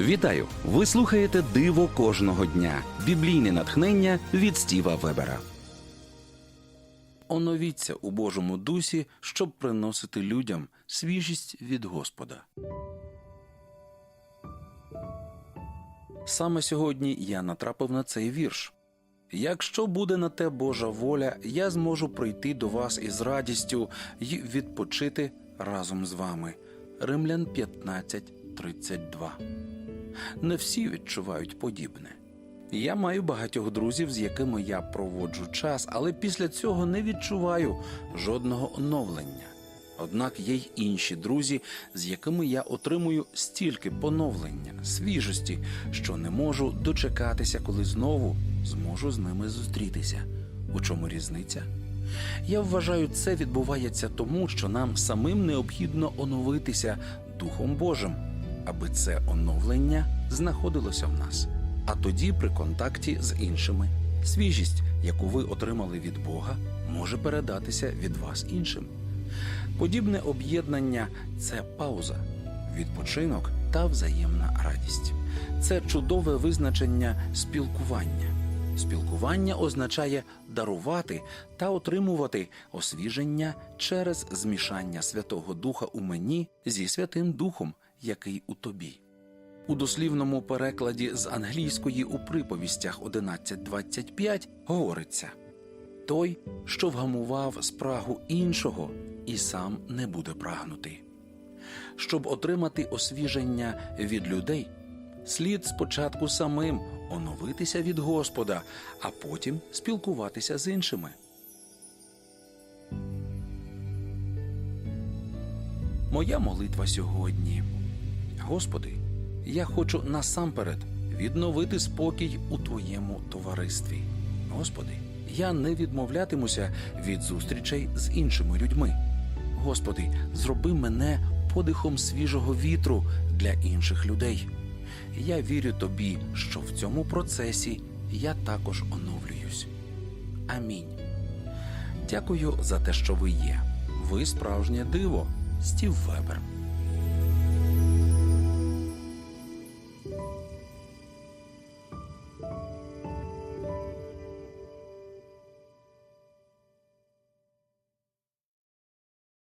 Вітаю! Ви слухаєте Диво кожного дня. Біблійне натхнення від Стіва Вебера. Оновіться у Божому дусі, щоб приносити людям свіжість від Господа. Саме сьогодні я натрапив на цей вірш. Якщо буде на те Божа воля, я зможу прийти до вас із радістю і відпочити разом з вами. Римлян 15.32 Не всі відчувають подібне. Я маю багатьох друзів, з якими я проводжу час, але після цього не відчуваю жодного оновлення. Однак є й інші друзі, з якими я отримую стільки поновлення, свіжості, що не можу дочекатися, коли знову зможу з ними зустрітися. У чому різниця? Я вважаю, це відбувається тому, що нам самим необхідно оновитися Духом Божим, аби це оновлення знаходилося в нас. А тоді, при контакті з іншими, свіжість, яку ви отримали від Бога, може передатися від вас іншим. Подібне об'єднання це пауза, відпочинок та взаємна радість. Це чудове визначення спілкування. Спілкування означає дарувати та отримувати освіження через змішання Святого Духа у мені зі Святим Духом, який у тобі. У дослівному перекладі з англійської у приповістях 11.25 говориться той, що вгамував спрагу іншого, і сам не буде прагнути. Щоб отримати освіження від людей, слід спочатку самим оновитися від Господа, а потім спілкуватися з іншими. Моя молитва сьогодні. Господи, я хочу насамперед відновити спокій у Твоєму товаристві. Господи, я не відмовлятимуся від зустрічей з іншими людьми. Господи, зроби мене подихом свіжого вітру для інших людей. Я вірю тобі, що в цьому процесі я також оновлююсь. Амінь. Дякую за те, що ви є. Ви справжнє диво. Стів Вебер.